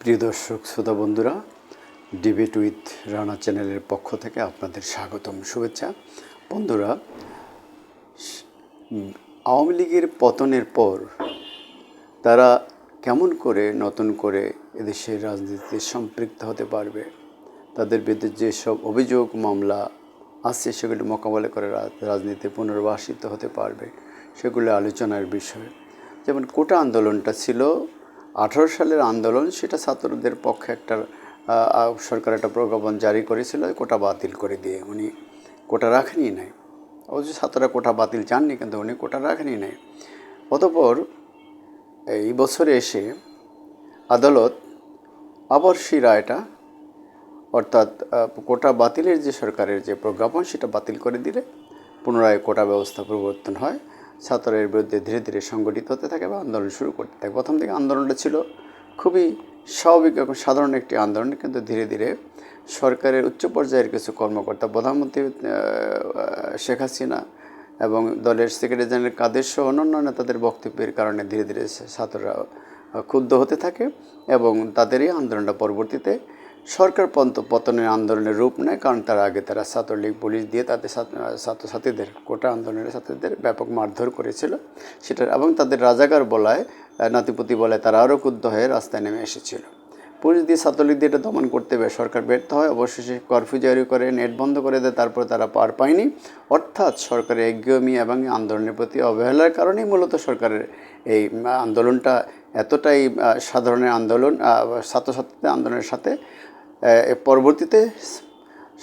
প্রিয় দর্শক, শ্রোতা বন্ধুরা ডিবেট উইথ রানা চ্যানেলের পক্ষ থেকে আপনাদের স্বাগতম, শুভেচ্ছা। বন্ধুরা আওয়ামী লীগের পতনের পর তারা কেমন করে নতুন করে এদেশের রাজনীতিতে সম্পৃক্ত হতে পারবে? তাদের বিরুদ্ধে যেসব অভিযোগ, মামলা আছে, সেগুলি মোকাবেলা করে রা- রাজনীতিতে পুনর্বাসিত হতে পারবে, সেগুলো আলোচনার বিষয়। যেমন কোটা আন্দোলনটা ছিল আঠারো সালের আন্দোলন, সেটা ছাত্রদের পক্ষে একটা সরকার একটা প্রজ্ঞাপন জারি করেছিল, কোটা বাতিল করে দিয়ে। উনি কোটা রাখেনি নাই। অবশ্য ছাত্ররা কোটা বাতিল চাননি, কিন্তু উনি কোটা রাখেনি নাই। অতপর এই বছরে এসে আদালত আবার সেই রায়টা, অর্থাৎ কোটা বাতিলের যে সরকারের যে প্রজ্ঞাপন, সেটা বাতিল করে দিলে পুনরায় কোটা ব্যবস্থা পরিবর্তন হয়। ছাত্রের বিরুদ্ধে ধীরে ধীরে সংগঠিত হতে থাকে বা আন্দোলন শুরু করতে থাকে। প্রথম থেকে আন্দোলনটা ছিল খুবই স্বাভাবিক এবং সাধারণ একটি আন্দোলন, কিন্তু ধীরে ধীরে সরকারের উচ্চ পর্যায়ের কিছু কর্মকর্তা, প্রধানমন্ত্রী শেখ হাসিনা এবং দলের সেক্রেটারি জেনারেল কাদের সহ অন্যান্য নেতাদের বক্তব্যের কারণে ধীরে ধীরে ছাত্ররা ক্ষুব্ধ হতে থাকে এবং তাদেরই আন্দোলনটা পরবর্তীতে সরকার পন্ত পতনের আন্দোলনের রূপ নেয়, কারণ তার আগে তারা ছাত্রলীগ, পুলিশ দিয়ে তাদের ছাত্রছাত্রীদের, কোটা আন্দোলনের ছাত্রীদের ব্যাপক মারধর করেছিল। সেটা এবং তাদের রাজাকার বলায় নাতিপুতি বলায় তারা আরও ক্ষুব্ধ হয়ে রাস্তায় নেমে এসেছিল। পুলিশ দিয়ে ছাত্রলীগ দিয়ে এটা দমন করতে হবে, সরকার ব্যর্থ হয়, অবশেষে করফিউ জারি করে, নেট বন্ধ করে দেয়, তারপর তারা পার পায়নি। অর্থাৎ সরকারের একগুমি এবং আন্দোলনের প্রতি অবহেলার কারণেই মূলত সরকারের এই আন্দোলনটা এতটাই সাধারণের আন্দোলন ছাত্রছাত্রীদের আন্দোলনের সাথে পরবর্তীতে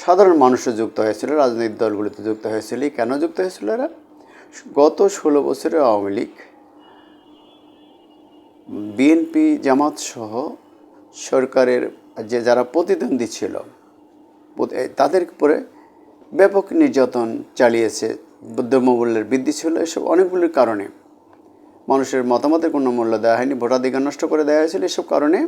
সাধারণ মানুষও যুক্ত হয়েছিল, রাজনৈতিক দলগুলিতে যুক্ত হয়েছিল। কেন যুক্ত হয়েছিল এরা? গত ষোলো বছরে আওয়ামী লীগ, বিএনপি, জামাত সহ সরকারের যে যারা প্রতিদ্বন্দ্বী ছিল তাদের উপরে ব্যাপক নির্যাতন চালিয়েছে দ্রব্যমূল্যের বৃদ্ধি ছিল এসব অনেকগুলির কারণে। মানুষের মতামতের কোনো মূল্য দেওয়া হয়নি, ভোটাধিকার নষ্ট করে দেওয়া হয়েছিল এসব কারণে।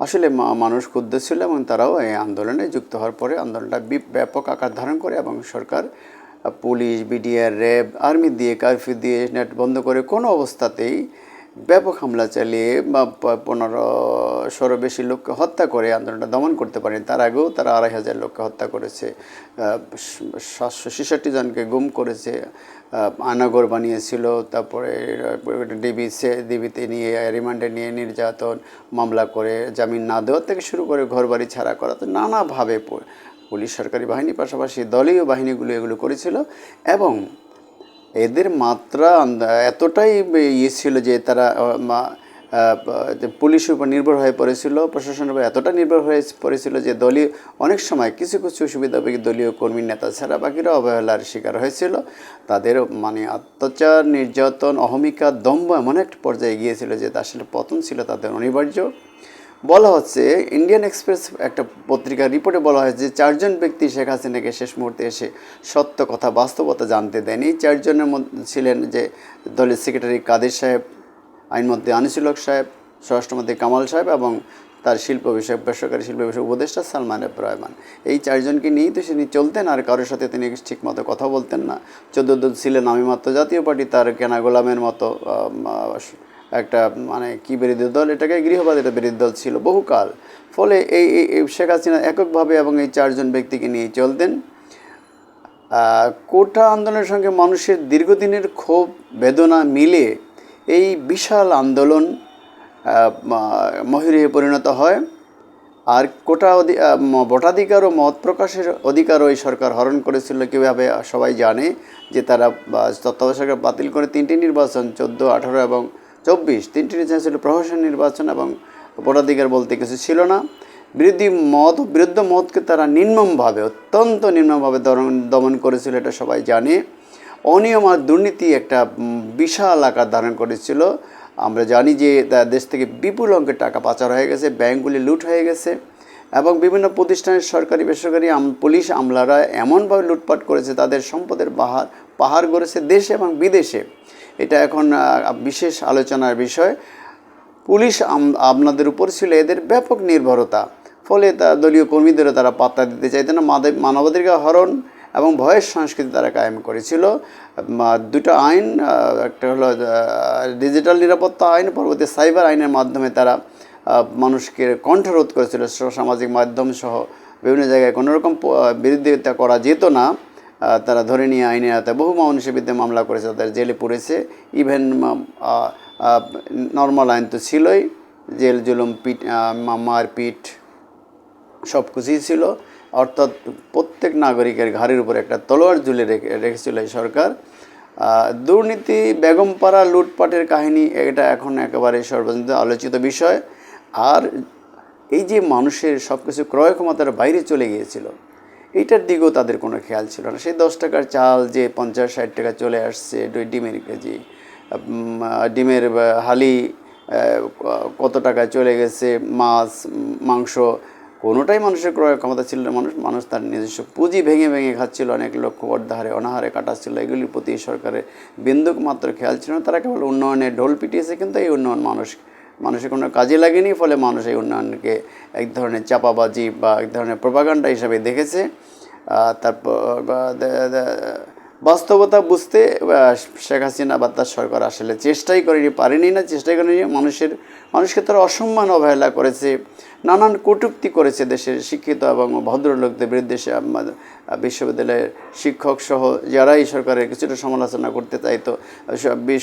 আসলে মানুষ ক্ষুদ্ধ ছিল এবং তারাও এই আন্দোলনে যুক্ত হওয়ার পরে আন্দোলনটা ব্যাপক আকার ধারণ করে এবং সরকার পুলিশ, বিডিআর, র্যাব, আর্মি দিয়ে কারফিউ দিয়ে নেট বন্ধ করে কোনো অবস্থাতেই ব্যাপক হামলা চালিয়ে বা পনেরো ষোলো বেশি লোককে হত্যা করে আন্দোলনটা দমন করতে পারেন। তার আগেও তারা আড়াই হাজার লোককে হত্যা করেছে। সাতশো ছেষট্টি জনকে গুম করেছে। আনাগর বানিয়েছিল। তারপরে ডিবি ডিবিতে নিয়ে, রিমান্ডে নিয়ে নির্যাতন, মামলা করে, জামিন না দেওয়ার থেকে শুরু করে ঘরবাড়ি ছাড়া করা। তো নানাভাবে পুলিশ, সরকারি বাহিনী, পাশাপাশি দলীয় বাহিনীগুলো এগুলো করেছিল এবং এদের মাত্রা এতটাই ইয়ে ছিল যে তারা পুলিশের উপর নির্ভর হয়ে পড়েছিল, প্রশাসনের উপর এতটা নির্ভর হয়ে পড়েছিল যে দলীয়, অনেক সময় কিছু কিছু সুবিধাভোগী দলীয় কর্মী, নেতা ছাড়া বাকিরা অবহেলার শিকার হয়েছিল। তাদের মানে অত্যাচার, নির্যাতন, অহমিকা, দম্ভ এমন একটা পর্যায়ে গিয়েছিল যে আসলে পতন ছিল তাদের অনিবার্য। বলা হচ্ছে ইন্ডিয়ান এক্সপ্রেস একটা পত্রিকার রিপোর্টে বলা হয়েছে যে, চারজন ব্যক্তি শেখ হাসিনাকে শেষ মুহূর্তে এসে সত্য কথা, বাস্তবতা জানতে দেন চারজনের মধ্যে ছিলেন যে, দলের সেক্রেটারি কাদের সাহেব, আইনমন্ত্রী আনিসুল হক সাহেব, স্বরাষ্ট্রমন্ত্রী কামাল সাহেব এবং তার শিল্প বিষয়ক, বেসরকারি শিল্প বিষয়ক উপদেষ্টা সালমান এফ রহমান। এই চারজনকে নিয়েই তো তিনি চলতেন আর কারোর সাথে তিনি ঠিকমতো কথা বলতেন না। চোদ্দ ছিলেন, আমি মাত্র জাতীয় পার্টি, তার কেনা গোলামের মতো একটা মানে কি বিরোধী দল? এটাকে গৃহবাদ এটা বিরোধী দল ছিল বহুকাল। ফলে এই শেখ হাসিনা এককভাবে এবং এই চারজন ব্যক্তিকে নিয়ে চলতেন। কোটা আন্দোলনের সঙ্গে মানুষের দীর্ঘদিনের ক্ষোভ বেদনা মিলে এই বিশাল আন্দোলন আহ, মা- পরিণত হয়। আর কোটা ভোটাধিকার ও মত প্রকাশের অধিকারও এই সরকার হরণ করেছিল। কীভাবে সবাই জানে যে তারা তত্ত্বাবধায়ক বাতিল করে তিনটি নির্বাচন চোদ্দ আঠারো এবং চব্বিশ, তিনটি নির্বাচন ছিল প্রহসন নির্বাচন এবং ভোটাধিকার বলতে কিছু ছিল না। বিরোধী মত, বিরুদ্ধ মতকে তারা নির্মমভাবে, অত্যন্ত নির্মমভাবে দমন- করেছিল এটা সবাই জানে। অনিয়ম আর দুর্নীতি একটা বিশাল আকার ধারণ করেছিল। আমরা জানি যে দেশ থেকে বিপুল অঙ্কের টাকা পাচার হয়ে গেছে, ব্যাংকগুলি লুট হয়ে গেছে এবং বিভিন্ন প্রতিষ্ঠানের সরকারি, বেসরকারি পুলিশ আমলারা এমনভাবে লুটপাট করেছে, তাদের সম্পদের বাহার, পাহাড় গড়েছে দেশে এবং বিদেশে। এটা এখন বিশেষ আলোচনার বিষয়। পুলিশ আপনাদের উপর ছিল এদের ব্যাপক নির্ভরতা। ফলে তা দলীয় কর্মীদেরও তারা পাত্তা দিতে চাইতেন না। মানবাধিকার হরণ এবং ভয়ের সংস্কৃতি তারা কায়েম করেছিল। দুটো আইন একটা হলো ডিজিটাল নিরাপত্তা আইন পরবর্তী সাইবার আইনের মাধ্যমে তারা মানুষকে কণ্ঠরোধ করেছিল। সামাজিক মাধ্যম সহ বিভিন্ন জায়গায় কোনো রকম প- আহ, বিরোধিতা করা যেত না। তারা ধরে নিয়ে আইনের আওতায় বহু মানুষের বিরুদ্ধে মামলা করেছে, তাদের জেলে পড়েছে। ইভেন নর্মাল আইন তো ছিলই, জেল, জুলুম, পিট মারপিট সব কিছুই ছিল। অর্থাৎ প্রত্যেক নাগরিকের ঘাড়ের উপর একটা তলোয়ার ঝুলে রেখে, রেখেছিল এই সরকার। দুর্নীতি, বেগমপাড়া লুটপাটের কাহিনী, এটা এখন একেবারে সর্বজনীন আলোচিত বিষয়। আর এই যে মানুষের সব কিছু ক্রয় ক্ষমতার বাইরে চলে গিয়েছিল এইটার দিকেও তাদের কোনো খেয়াল ছিল না। সেই দশ টাকার চাল যে পঞ্চাশ ষাট টাকা চলে আসছে ডিমের কেজি ডিমের হালি কত টাকায় চলে গেছে, মাছ, মাংস, কোনোটাই মানুষের ক্রয় ক্ষমতা ছিল না। মানুষ মানুষ তার নিজস্ব পুঁজি ভেঙে ভেঙে খাচ্ছিল, অনেক লক্ষ্য অর্ধাহারে অনাহারে কাটাচ্ছিল। এগুলির প্রতি সরকারের বিন্দুক মাত্র খেয়াল ছিল না। তারা কেবল উন্নয়নের ঢোল পিটিয়েছে, কিন্তু এই উন্নয়ন মানুষ মানুষের কোনো কাজে লাগেনি, ফলে মানুষ এই উন্নয়নকে এক ধরনের চাপাবাজি বা এক ধরনের প্রপাগান্ডা হিসাবে দেখেছে। তারপর বাস্তবতা বুঝতে শেখ হাসিনা বা তার সরকার আসলে চেষ্টাই করেনি, পারেনি না, চেষ্টাই করেনি। মানুষের, মানুষকে তারা অসম্মান অবহেলা করেছে, নানান কটূক্তি করেছে দেশের শিক্ষিত এবং ভদ্রলোকদের বিরুদ্ধে বিশ্ববিদ্যালয়ের শিক্ষক সহ যারা এই সরকারের কিছুটা সমালোচনা করতে চাইতো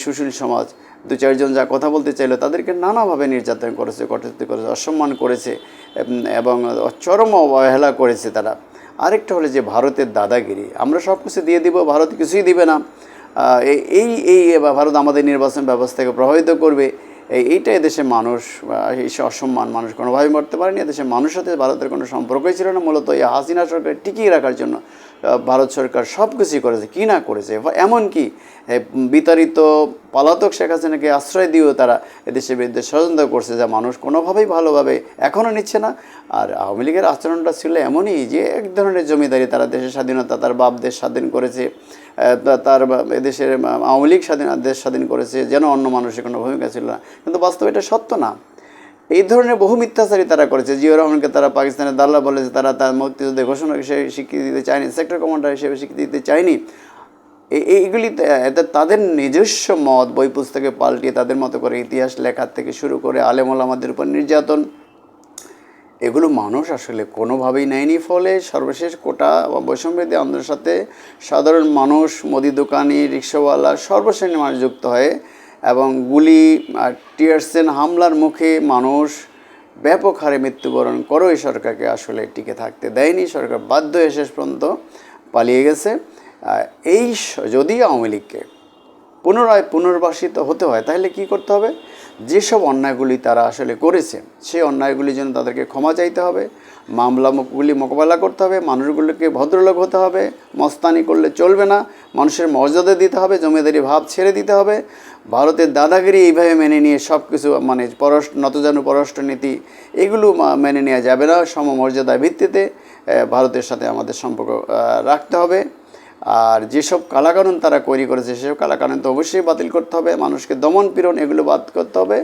সুশীল সমাজ, দু, চারজন যা কথা বলতে চাইলো, তাদেরকে নানাভাবে নির্যাতন করেছে, কটূক্তি করেছে, অসম্মান করেছে এবং চরম অবহেলা করেছে তারা। আরেকটা হলো যে ভারতের দাদাগিরি। আমরা সব কিছু দিয়ে দিব, ভারত কিছুই দিবে না। এই এই ভারত আমাদের নির্বাচন ব্যবস্থাকে প্রভাবিত করবে। এই এইটা এদেশে মানুষ এই অসম্মান মানুষ কোনোভাবে মরতে পারেনি। এদেশের মানুষের সাথে ভারতের কোনো সম্পর্কই ছিল না মূলত এই হাসিনা সরকার টিকিয়ে রাখার জন্য ভারত সরকার সব কিছুই করেছে। কী না করেছে? এমনকি বিতাড়িত পলাতক শেখ হাসিনাকে আশ্রয় দিয়েও তারা এদেশের বিরুদ্ধে ষড়যন্ত্র করছে যা মানুষ কোনোভাবেই ভালোভাবে এখনও নিচ্ছে না। আর আওয়ামী লীগের আচরণটা ছিল এমনই যে এক ধরনের জমিদারি তারা দেশের স্বাধীনতা তার বাপ দেশ স্বাধীন করেছে তার আহ, আওয়ামী লীগ স্বাধীন দেশ স্বাধীন করেছে যেন অন্য মানুষের কোনো ভূমিকা ছিল না। কিন্তু বাস্তবে এটা সত্য না। এই ধরনের বহু মিথ্যাচারী তারা করেছে। জিয়া রহমানকে তারা পাকিস্তানের দাল্লা বলেছে তারা তার মুক্তিযুদ্ধের ঘোষণা হিসেবে স্বীকৃতি দিতে চায়নি সেক্টর কমান্ডার হিসেবে স্বীকৃতি দিতে চায়নি। এইগুলি তাদের নিজস্ব মত বই পুস্তকে পাল্টিয়ে তাদের মতো করে ইতিহাস লেখার থেকে শুরু করে আলেমল আমাদের উপর নির্যাতন এগুলো মানুষ আসলে কোনোভাবেই নেয়নি, ফলে সর্বশেষ কোটা বা বৈষম্যবিধি আন্দোলনের সাথে সাধারণ মানুষ, মুদি দোকানি, রিক্সাওয়ালা সর্বশ্রেণীর মানুষ যুক্ত হয় এবং গুলি টিয়ারসেন হামলার মুখে মানুষ ব্যাপক হারে মৃত্যুবরণ করেও এই সরকারকে আসলে টিকে থাকতে দেয়নি। সরকার বাধ্য হয়ে শেষ পর্যন্ত পালিয়ে গেছে। এই যদি আওয়ামী লীগকে পুনরায় পুনর্বাসিত হতে হয়, তাহলে কি করতে হবে? যেসব অন্যায়গুলি তারা আসলে করেছে, সেই অন্যায়গুলির জন্য তাদেরকে ক্ষমা চাইতে হবে, মামলাগুলি মোকাবেলা করতে হবে, মানুষগুলোকে ভদ্রলোক হতে হবে, মস্তানি করলে চলবে না, মানুষের মর্যাদা দিতে হবে, জমিদারি ভাব ছেড়ে দিতে হবে, ভারতের দাদাগিরি এইভাবে মেনে নিয়ে সব কিছু মানে পররাষ্ট্র, নতজানু পররাষ্ট্রনীতি, এগুলো মা- মেনে নেওয়া যাবে না, সমমর্যাদার ভিত্তিতে ভারতের সাথে আমাদের সম্পর্ক রাখতে হবে। আর যেসব কালাকানুন তারা তৈরি করেছে, সেসব কালাকানুন তো অবশ্যই বাতিল করতে হবে। মানুষকে দমন পীড়ন এগুলো বাদ করতে হবে।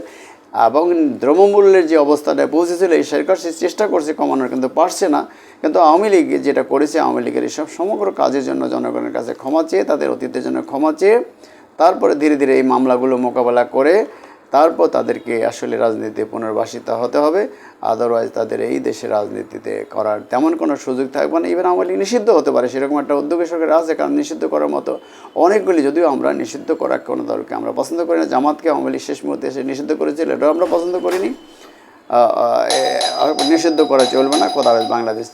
এবং দ্রব্যমূল্যের যে অবস্থাটা পৌঁছেছিল, এই সরকার সে চেষ্টা করছে কমানোর, কিন্তু পারছে না। কিন্তু আওয়ামী লীগ যেটা করেছে, আওয়ামী লীগের এসব সমগ্র কাজের জন্য জনগণের কাছে ক্ষমা চেয়ে, তাদের অতীতের জন্য ক্ষমা চেয়ে, তারপরে ধীরে ধীরে এই মামলাগুলো মোকাবেলা করে তারপর তাদেরকে আসলে রাজনীতিতে পুনর্বাসিত হতে হবে। আদারওয়াইজ তাদের এই দেশে রাজনীতিতে করার তেমন কোনো সুযোগ থাকবে না। ইভেন আওয়ামী লীগ নিষিদ্ধ হতে পারে, সেরকম একটা উদ্যোগের সরকার আছে কারণ নিষিদ্ধ করার মতো অনেকগুলি, যদিও আমরা নিষিদ্ধ করার কোনো দলকে আমরা পছন্দ করি না। জামাতকে আওয়ামী লীগ শেষ মুহূর্তে এসে নিষিদ্ধ করেছিল, এটাও আমরা পছন্দ করিনি। নিষিদ্ধ করা চলবে না। কোথাও বাংলাদেশ।